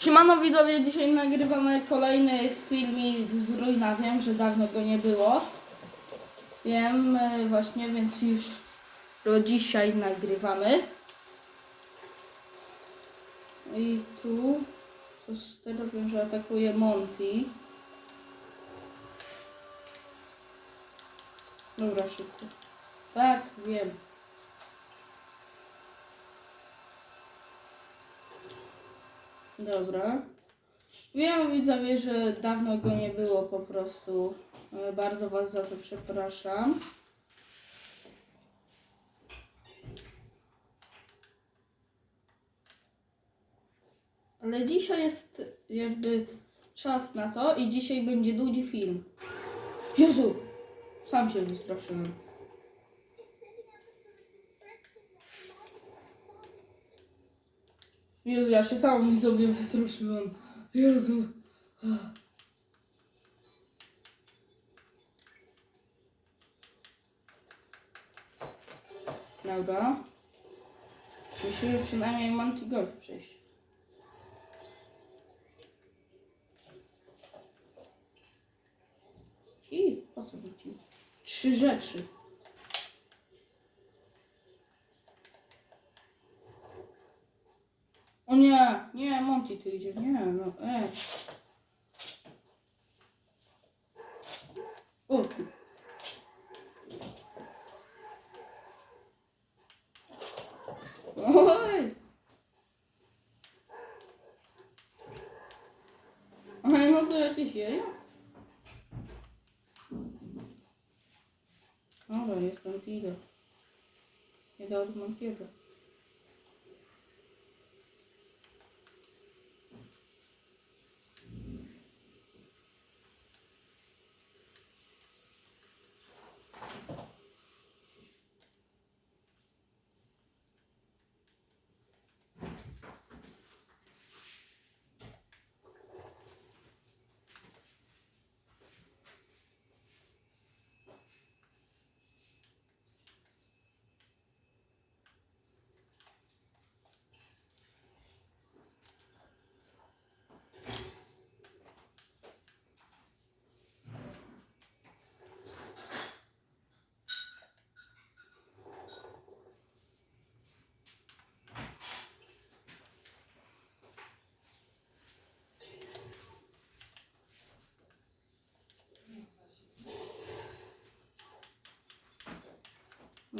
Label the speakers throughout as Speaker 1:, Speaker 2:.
Speaker 1: Siemano widzowie, dzisiaj nagrywamy kolejny filmik z Ruina. Wiem, że dawno go nie było. Wiem e, właśnie, więc już do dzisiaj nagrywamy. I tu, to z tego wiem, że atakuje Monty. Dobra, szybko. Tak, wiem. Dobra. Wiem widzowie, że dawno go nie było po prostu. E, Bardzo Was za to przepraszam. Ale dzisiaj jest jakby czas na to i dzisiaj będzie długi film. Jezu! Sam się wystraszyłem. Jezu, ja się sam sobie wystraszyłem. Jezu. Dobra. Musimy przynajmniej Monty Golf przejść. I po co ci? Trzy rzeczy. O nie, nie, Monty tu idzie, nie, no, e. O, tu. Oj! Ale no to jakieś jeja? Dobra, jest Montigo. Jedę od Montiego.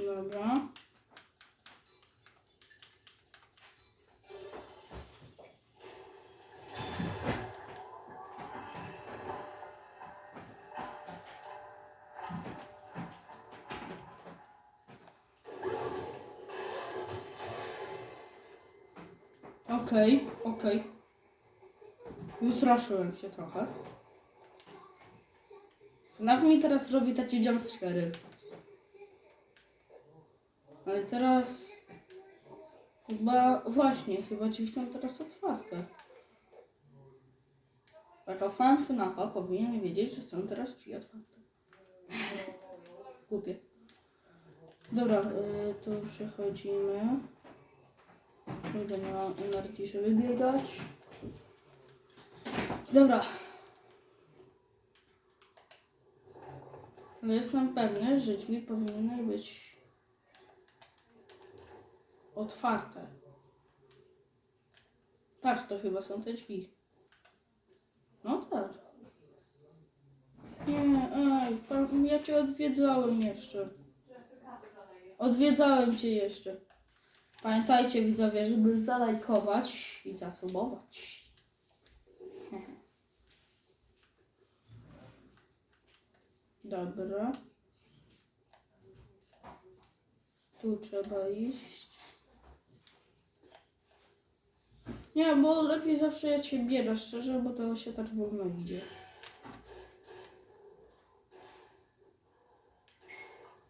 Speaker 1: Dobra. Okej, okej. Wystraszyłem się trochę. FNAF mi teraz robi takie jumpscary. Teraz... Chyba... Właśnie, chyba drzwi są teraz otwarte. Jako fan FNAFa powinien wiedzieć, że są teraz drzwi otwarte. Głupie. Dobra, y, tu przechodzimy. Będę miała energii, żeby biegać. Dobra. Ale jestem pewny, że drzwi powinny być otwarte. Tak, to chyba są te drzwi. No tak. Nie, ej, pan- ja cię odwiedzałem jeszcze. Odwiedzałem cię jeszcze. Pamiętajcie widzowie, żeby zalajkować i zasubować. Dobra. Tu trzeba iść. Nie, bo lepiej zawsze ja cię bieda, szczerze, bo to się tak wolno idzie.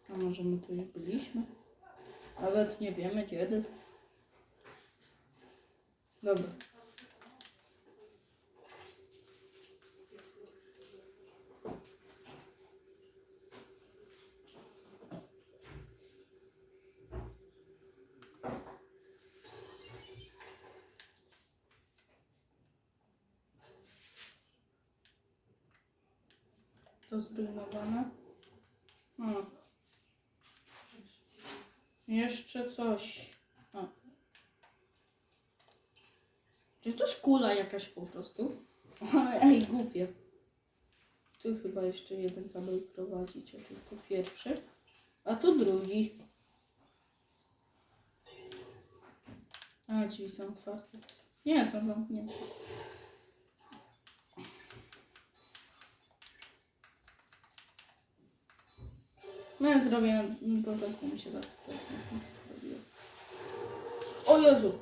Speaker 1: A może my tu już byliśmy? Nawet nie wiemy kiedy. Dobra. To zrujnowane. No. Jeszcze coś. O. Czy to jest kula jakaś po prostu? Ej, głupie. Tu chyba jeszcze jeden kabel prowadzić, a tylko pierwszy. A tu drugi. A, drzwi są otwarte. Nie, są zamknięte. No ja zrobię, no, po prostu mi się tak zrobiło. O Jezu!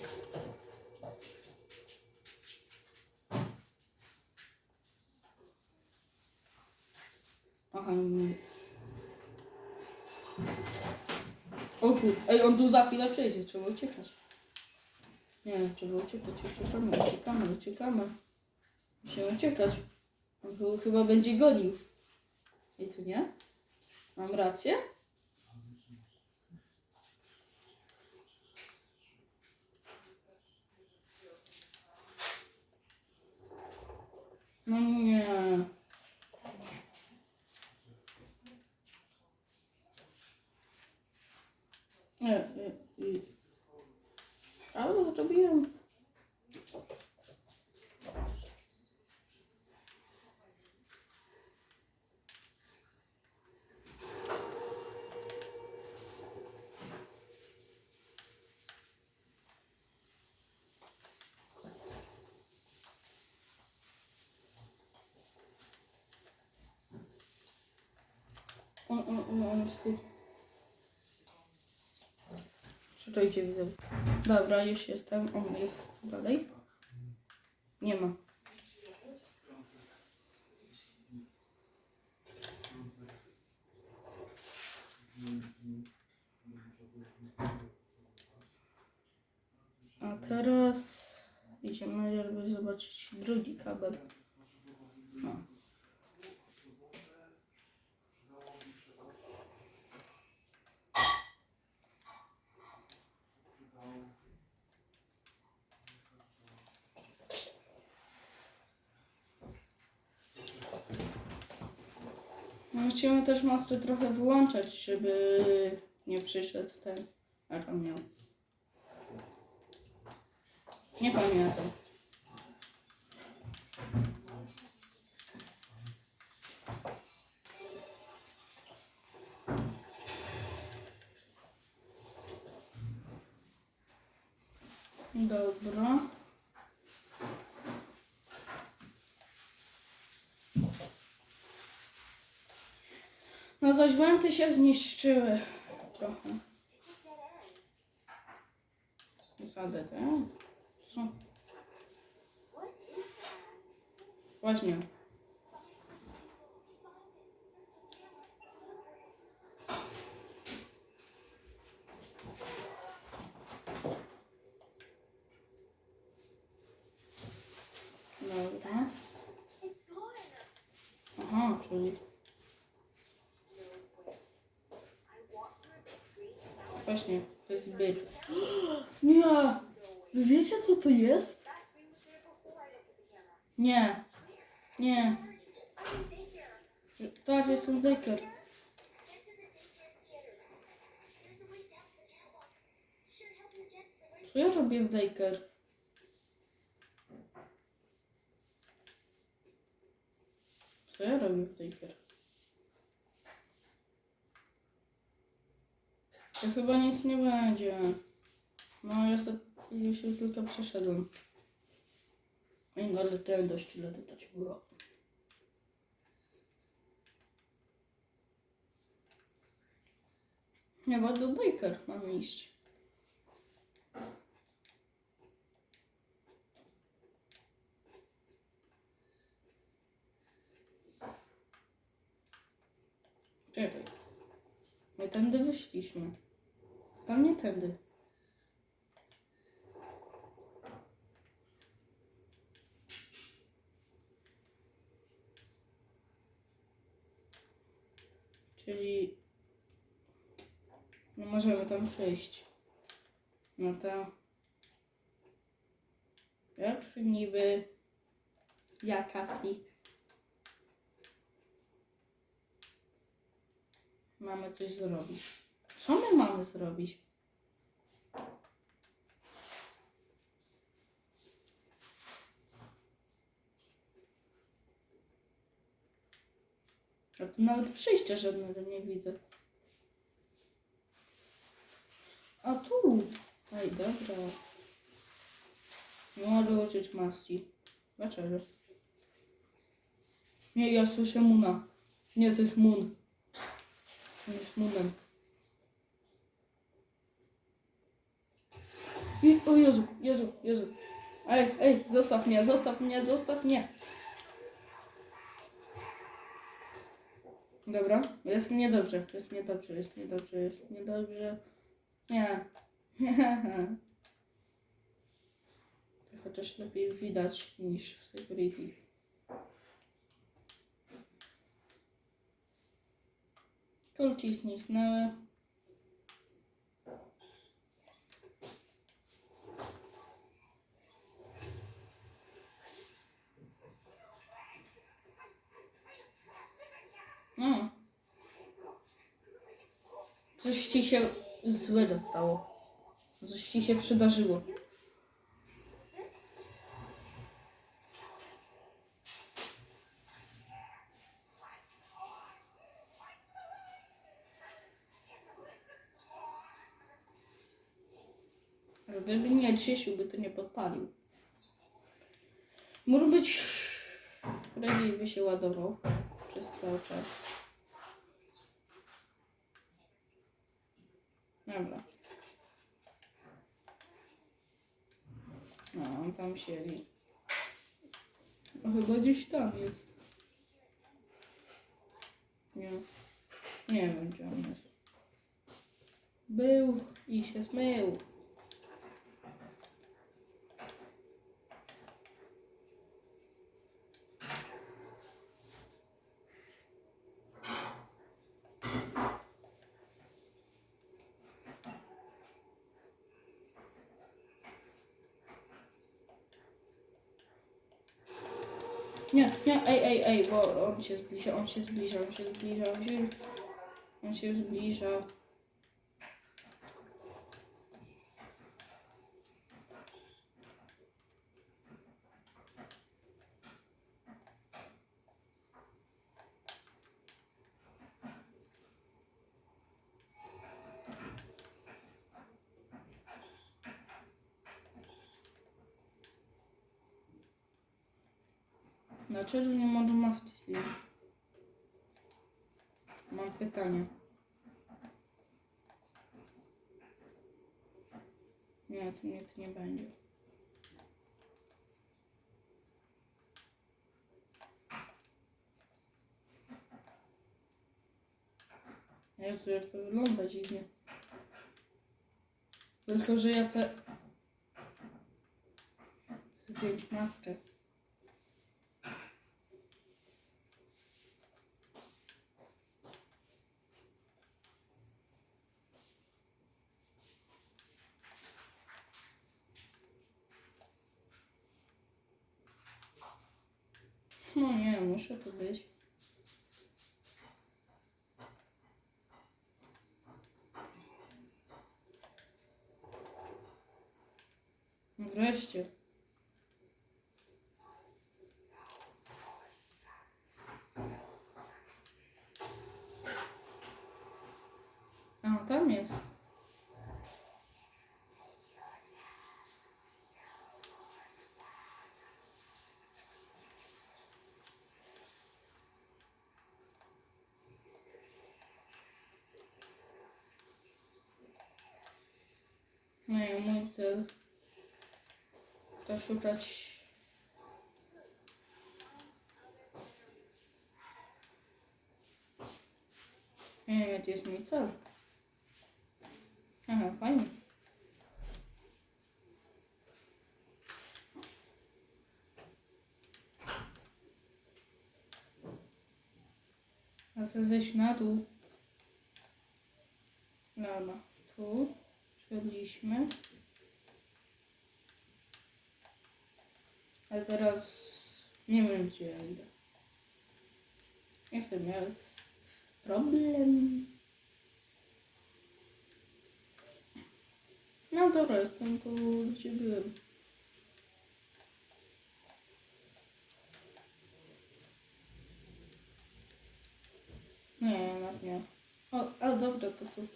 Speaker 1: Aha, nie. O kur... Ej, on tu za chwilę przejdzie, trzeba uciekać. Nie, trzeba uciekać, uciekamy, uciekamy, uciekamy. Musimy uciekać. On chyba- będzie gonił. I co nie? Mam rację? No nie. Nie, nie, nie. Ale zrobiłem. Czekajcie, widzę. Dobra, już jestem. On jest dalej. Nie ma. A teraz idziemy jakby zobaczyć drugi kabel. No. Musimy też mosty trochę wyłączać, żeby nie przyszedł ten. Jak on miał? Nie pamiętam. Dobra. No zaś wenty się zniszczyły trochę. Zasadę, tak? Co? Właśnie. Dobra. Aha, czyli Właśnie, to jest byt. Nie! Wy wiecie co to jest? Nie. Nie. Tak, jestem Decker. Co ja robię w Decker? Co ja robię w Decker? To chyba nic nie będzie. No ja się tylko przeszedłem. Ej, no ale ten dość ile dodać było. Nie, bo do Baker mamy iść. Czekaj. My tędy wyszliśmy. Tam nie tędy. Czyli no możemy tam przejść. No to jak niby jakasi. Mamy coś zrobić. Co my mamy zrobić? A tu nawet przejścia żadnego nie widzę. A tu! Ej, dobra. Mogę użyć maści. Dlaczego? Nie, ja słyszę Muna. Nie, to jest Moon. On jest Moonem. I, o Jezu, Jezu, Jezu. Ej, ej, zostaw mnie, zostaw mnie, zostaw mnie. Dobra, jest niedobrze, jest niedobrze, jest niedobrze, jest niedobrze. Nie. Chociaż lepiej widać niż w security. Kulki zniknęły. No. Coś ci się złego stało. Coś ci się przydarzyło. Gdyby nie Grzesiu, by to nie podpalił. Mógł być... Relik by się ładował przez cały czas. Dobra. No, on tam siedzi. No chyba gdzieś tam jest. Nie. Nie wiem gdzie on jest. Był i się zmył. Nie, nie, ej, ej, ej, bo on się zbliża, on się zbliża, on się zbliża, on się, on się zbliża. Dlaczego nie maski zdjąć? Mam pytanie. Nie, tu nic nie będzie. Jezu, jak to wygląda dziwnie. Tylko, że ja chcę zdjąć maskę. No nie, muszę tu być. No Wreszcie. A, tam jest. No i mój cel to szukać Nie wiem, jaki jest mój cel. Aha, fajnie. A chcę A teraz nie wiem gdzie ja. I w tym jest problem. No dobra, jestem tu gdzie byłem. Nie, jednak nie. O, a dobra, to tu.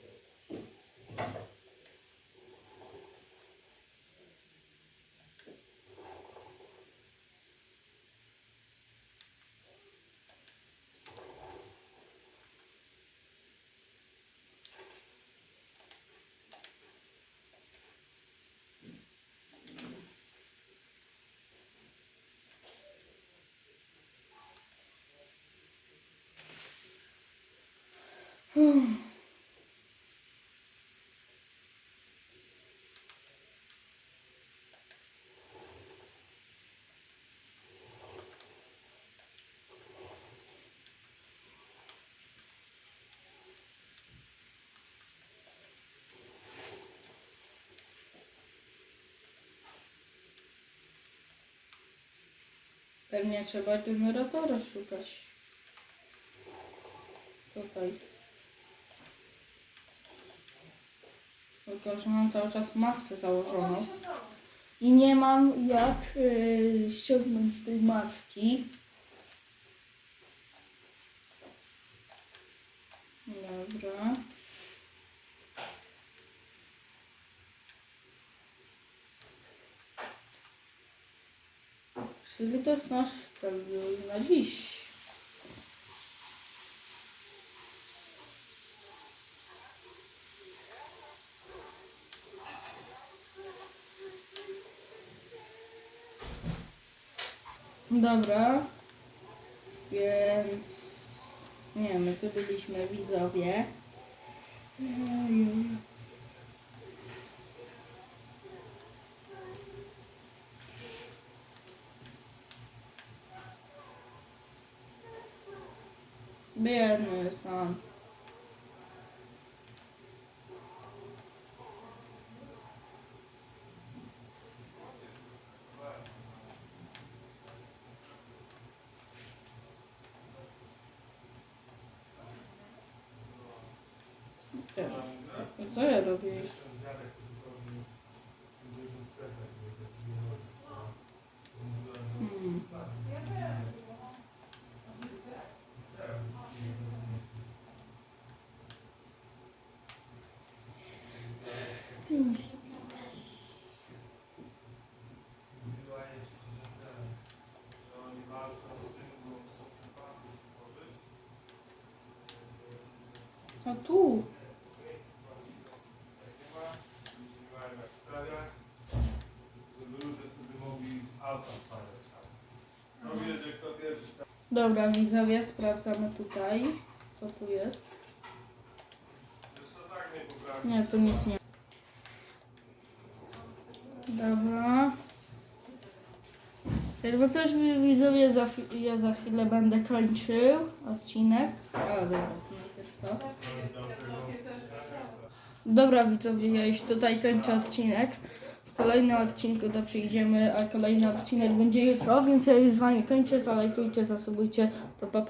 Speaker 1: Pewnie trzeba generatora szukać. Tutaj. Tylko, że mam cały czas maskę założoną. I nie mam jak yy, ściągnąć tej maski. Dobra. Czyli to jest nasz cel na dziś. Dobra. Więc nie, my tu byliśmy widzowie. Biedny sam. Co ja robię? Hmm. A tu.
Speaker 2: żeby ludzie sobie mogli auta stawiać tam. No widać, że kto pierwszy tam.
Speaker 1: Dobra, widzowie, sprawdzamy tutaj. Co tu jest?
Speaker 2: Nie
Speaker 1: tu nic nie. Dobra. Jakby coś wi- widzowie, za, ja za chwilę będę kończył odcinek. A, dobra, to najpierw to. Dobra widzowie, ja już tutaj kończę odcinek. W kolejnym odcinku to przyjdziemy, a kolejny odcinek będzie jutro, więc ja już z wami kończę. Zalajkujcie, zasubujcie, to papa.